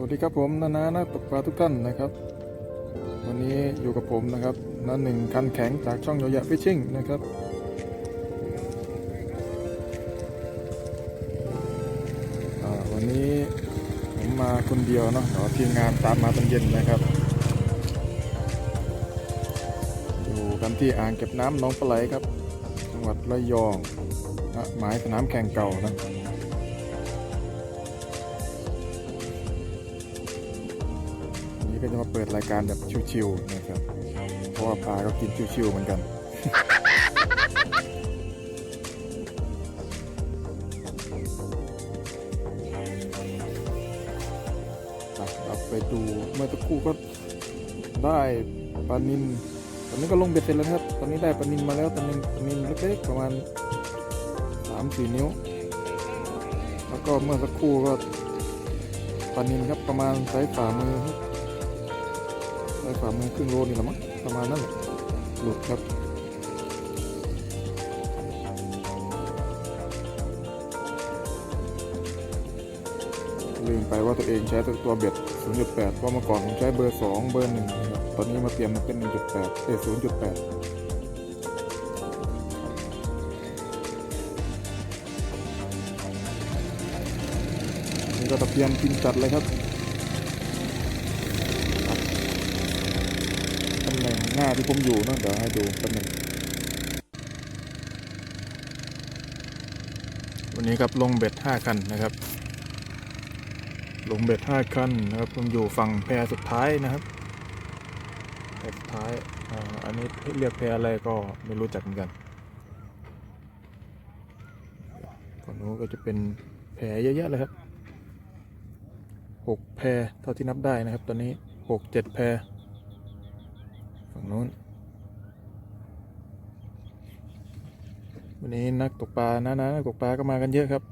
วัสดีครับผมนานานักตกปลาทุกท่านนะครับ วันนี้อยู่กับผมนะครับนันหนึ่งคันแข็งจากช่องโยยะฟิชชิ่งนะครับ วันนี้ผมมาคนเดียวเนาะเดี๋ยวทีมงานตามมาตอนเย็นนะครับ อยู่กันที่อ่างเก็บน้ำหนองปลาไหลครับ จังหวัดระยองนะหมายสนามแข่งเก่านะ ก็จะมาเปิดรายการแบบชิวๆนะครับ เพราะว่าปลาก็กินชิวๆเหมือนกัน เราไปดูเมื่อตะครู่ก็ได้ปลานินตอนนี้ก็ลงเบ็ดเสร็จแล้วครับ ตอนนี้ได้ปลานินมาแล้วปลานินปลานินเล็กๆประมาณสามสี่นิ้ว แล้วก็เมื่อสักครู่ก็ปลานินครับประมาณไซส์ฝ่ามือครับ ได้ฝ่ามือครึ่งโลนี่แหละมั้งประมาณนั้นแหละหลุดครับลืมไปว่าตัวเองใช้ตัวเบ็ด 0.8 เพราะเมื่อก่อนผมใช้เบอร์ 2 เบอร์1นะครับตอนนี้มาเปลี่ยนมาเป็น 1.8เอ้0.8ก็ตะเพียนกินจัดเลยครับ ที่ผมอยู่เนอะเดี๋ยวให้ดูตำแหน่งวันนี้ครับลงเบ็ดห้าคันนะครับ ลงเบ็ดห้าคันนะครับผมอยู่ฝั่งแพรสุดท้ายนะครับแพสุดท้ายอ่าอันนี้เรียกแพรอะไรก็ไม่รู้จักเหมือนกันฝั่งนู้นก็จะเป็นแพรเยอะแยะเลยครับหกแพรเท่าที่นับได้นะครับ ตอนนี้หกเจ็ดแพร ฝั่งนู้น วันนี้นักตกปลานะนะนักตกปลาก็มากันเยอะครับ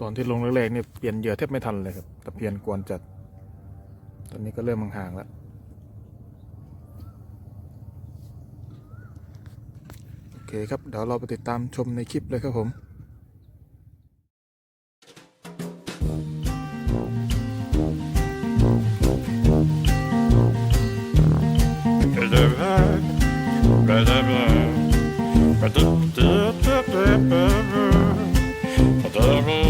ตอนที่ลงแรกๆเนี่ยเปลี่ยนเหยื่อแทบไม่ทันเลยครับตะเพียนกวนจัด ตอนนี้ก็เริ่มห่างๆแล้วโอเคครับ เดี๋ยวเราไปติดตามชมในคลิปเลยครับผมเ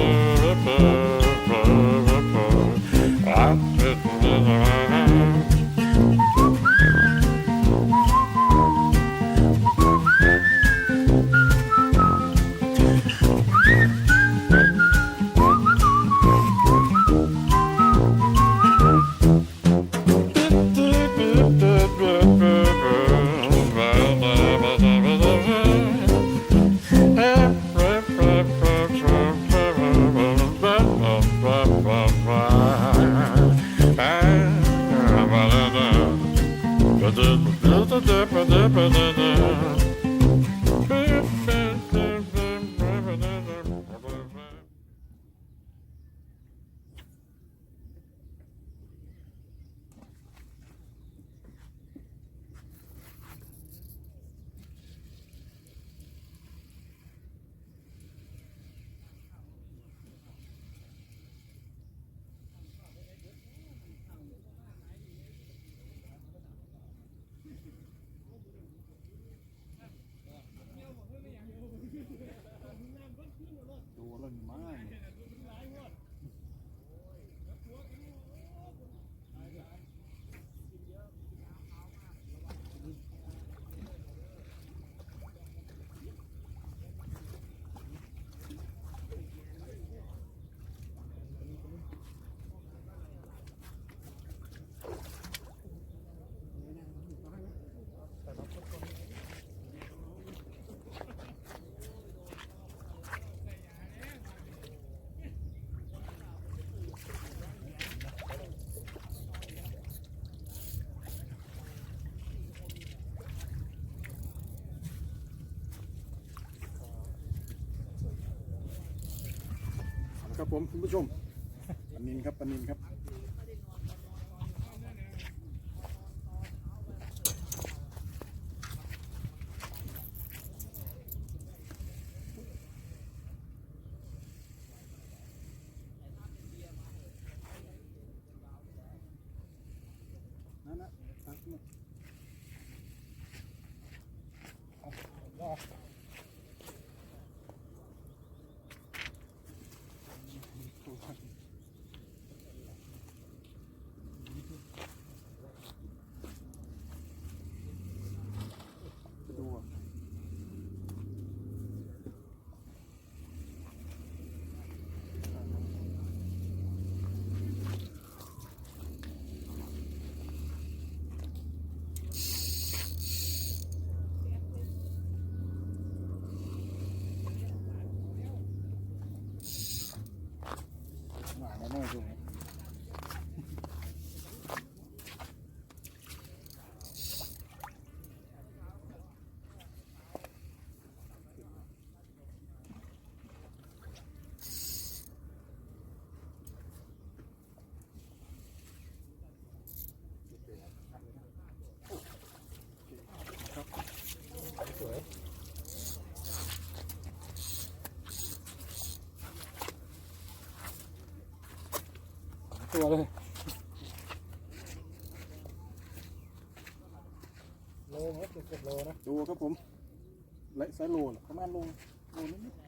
ครับผมคุณผู้ชมปลานินครับปลานินครับ หวา ตัวเลยโลมั้งเกือบโลนะดูครับผมไลท์ไซส์โลน่ะประมาณโลโลนิด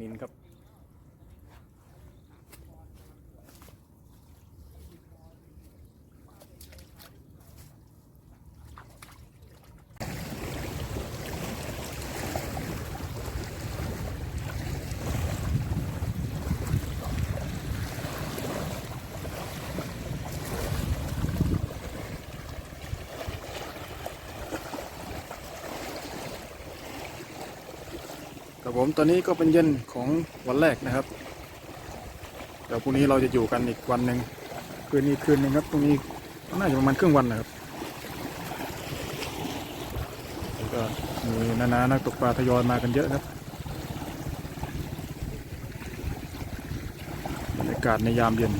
นินครับปลานินครับ ครับ ผมตอนนี้ก็เป็นเย็นของวันแรกนะครับ เดี๋ยวพรุ่งนี้เราจะอยู่กันอีกวันหนึ่งคืนนี้คืนหนึ่งครับพรุ่งนี้น่าจะประมาณครึ่งวันนะครับแล้วก็มีนานานักตกปลาทยอยมากันเยอะครับบรรยากาศในยามเย็น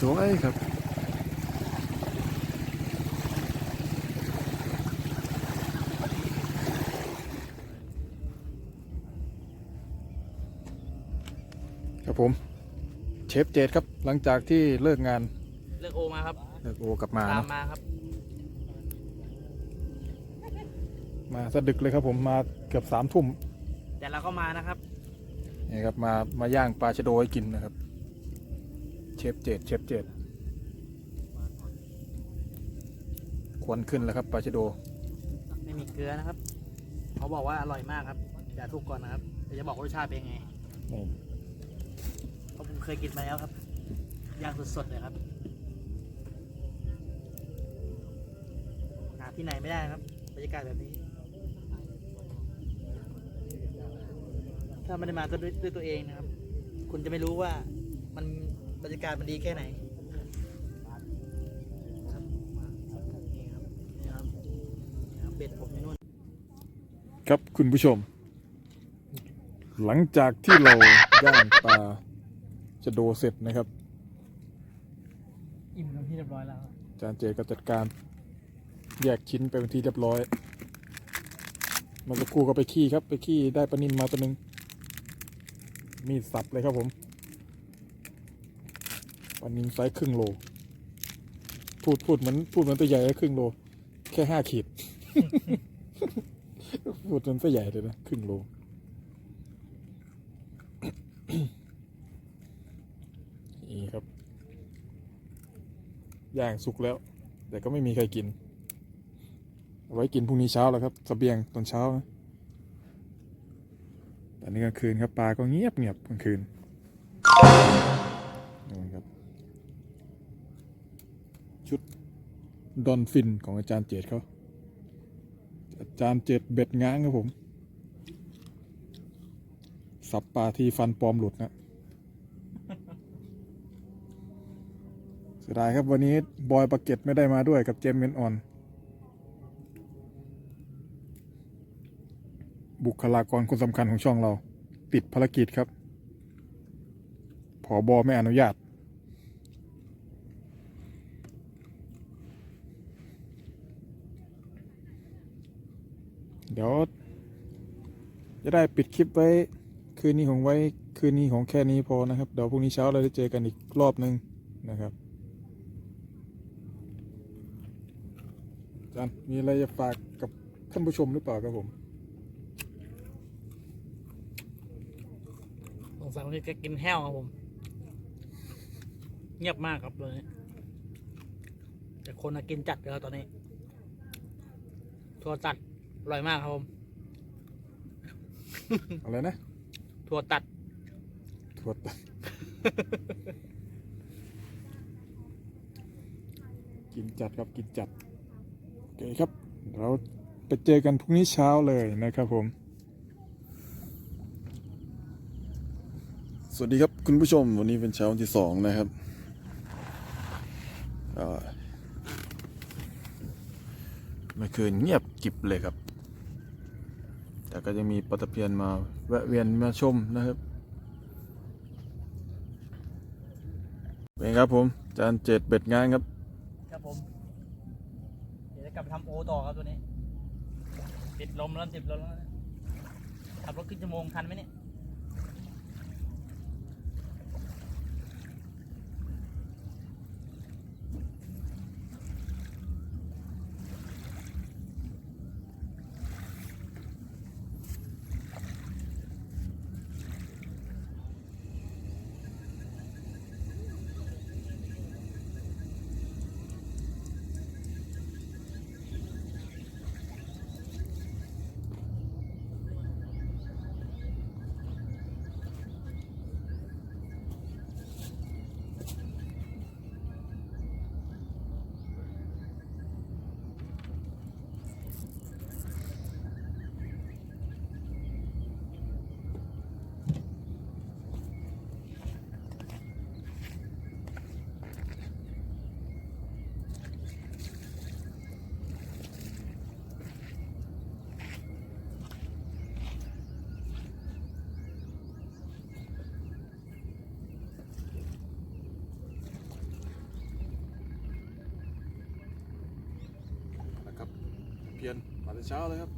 สวยๆครับผมเช ฟเจดครับ หลังจากที่เลิกงาน เลือกโอมาครับ เลิกโอกลับมาตามนะมาครับ มาสะดึกเลยครับผมมาเกือบสามทุ่มแต่เราก็มานะครับ นี่ครับมามาย่างปลาชะโดให้กินนะครับ เชฟเจดเชฟเจดควันขึ้นแล้วครับปลาชะโด ไม่มีเกลือนะครับ เขาบอกว่าอร่อยมากครับ อย่าทุกก่อนนะครับเดี๋ยวจะบอกว่ารสชาติเป็นไง นี่ เคยกินมาแล้วครับย่างสดๆเลยครับหาที่ไหนไม่ได้ครับบรรยากาศแบบนี้ ถ้าไม่ได้มาด้วยด้วยตัวเองนะครับ คุณจะไม่รู้ว่ามันบรรยากาศมันดีแค่ไหนครับครับครับเบ็ดผมนู่นครับคุณผู้ชม หลังจากที่เราย่างปลา ชะโดเสร็จนะครับ อิ่มแล้วที่เรียบร้อยแล้วออาจารย์เจก็จัดการแยกชิ้นไปเป็นที่เรียบร้อยเมาสักครู่ก็ไปขี้ครับ ไปขี้ได้ปลานินมาตัวหนึ่งมีดสับเลยครับผมปลานินไซส์ครึ่งโล พูดพูดเหมือนพูดเหมือนตัวใหญ่เลยครึ่งโล แค่ห้าขีด พูดเหมือนตัวใหญ่เลยนะครึ่งโล นี่ครับ ย่างสุกแล้ว แต่ก็ไม่มีใครกิน ไว้กินพรุ่งนี้เช้าแล้วครับสเบียงตอนเช้านะแต่นี่กลางคืนครับปลาก็เงียบเงียบกลางคืนนี่ครับ ชุดดอนฟินของอาจารย์เจตเขาอาจารย์เจตเบ็ดง้างครับผม สับปลาที่ฟันปลอมหลุดนะ เสียดายครับวันนี้บอยปากเก็ตไม่ได้มาด้วยกับเจมส์เมนออน บุคลากรคนสำคัญของช่องเรา ติดภารกิจครับผอบอไม่อนุญาต เดี๋ยวจะได้ปิดคลิปไว้คืนนี้ของไว้คืนนี้ของแค่นี้พอนะครับ เดี๋ยวพรุ่งนี้เช้าเราได้เจอกันอีกรอบนึงนะครับ อา จารย์มีอะไรจะฝากกับท่านผู้ชมหรือเปล่าครับผมสงสัยวันนี้จะกินแห้วครับผม เงียบมากครับตัวนี้แต่คนน่ะกินจัดเลยครับตอนนี้ ถั่วตัดอร่อยมากครับผม อะไรนะถั่วตัด ถั่วตัด กินจัดครับกินจัดโอ เคครับ เราไปเจอกันพรุ่งนี้เช้าเลยนะครับผม สวัสดีครับคุณผู้ชมวันนี้เป็นเช้าวันที่สองนะครับอ่าเมื่อคืนเงียบกิบเลยครับ แต่ก็ยังมีปลาตะเพียนมาแวะเวียนมาชมนะครับเป็นครับผมจานเจ็ดเบ็ดงานครับครับผม เดี๋ยวจะกลับ ไปทำโอต่อครับตัวนี้ติดลมแล้วติดลมแล้วขับรถขึ้นชั่วโมงทันไหมเนี่ย เพียนมาแต่เช้าเลยครับ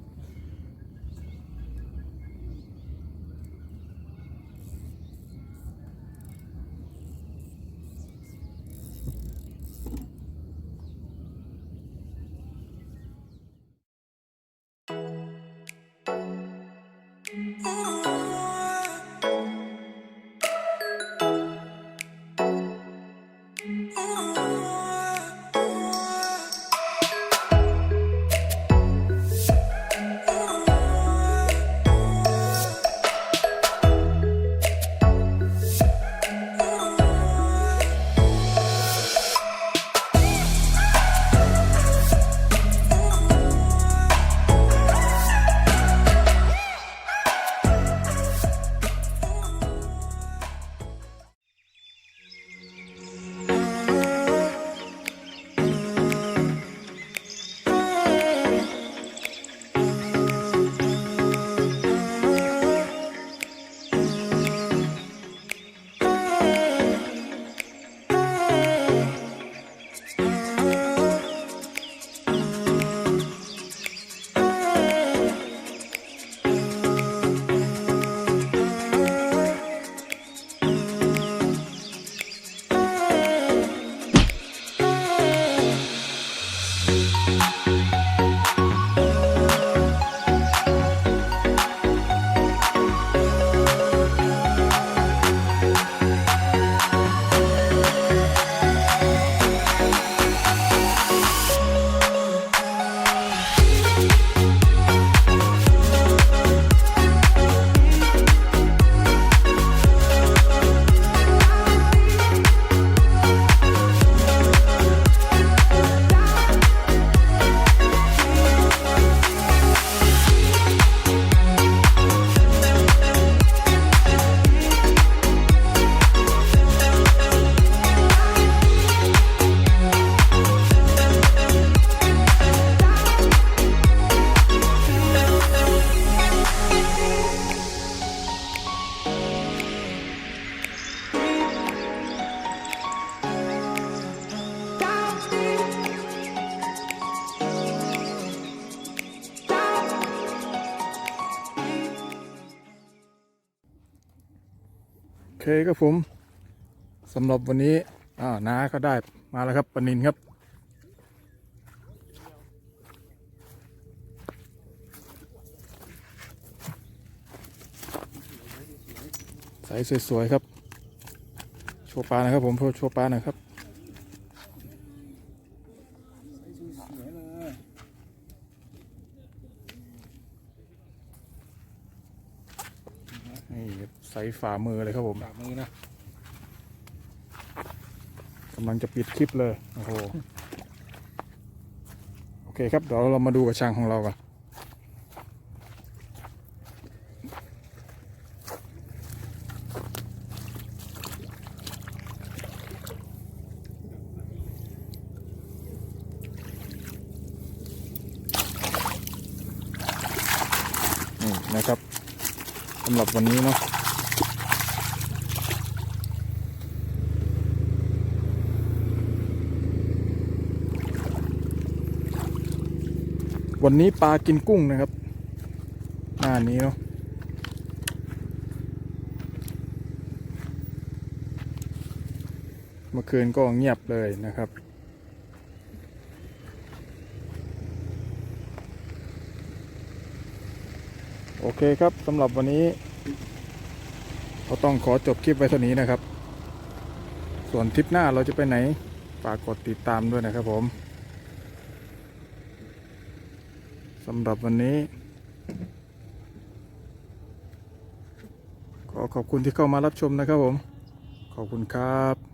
เคครับผมสำหรับวันนี้อ่าน้าก็ได้มาแล้วครับปนินครับ ใสสวยๆครับ โชว์ปลานะครับผมโชว์ปลาหน่อยครับ นี่ใส่ฝ่ามือเลยครับผมปากมือนะกำลังจะปิดคลิปเลยโอ้โหโอเคครับเดี๋ยวเรามาดูกระชังของเรากันนี่นะครับสำหรับวันนี้เนาะ วันนี้ปลากินกุ้งนะครับหน้านี้เนาะเมื่อคืนก็เงียบเลยนะครับ โอเคครับสำหรับวันนี้เราต้องขอจบคลิปไว้เท่านี้นะครับ ส่วนทริปหน้าเราจะไปไหนฝากกดติดตามด้วยนะครับผม สำหรับวันนี้ ขอขอบคุณที่เข้ามารับชมนะครับผม ขอบคุณครับ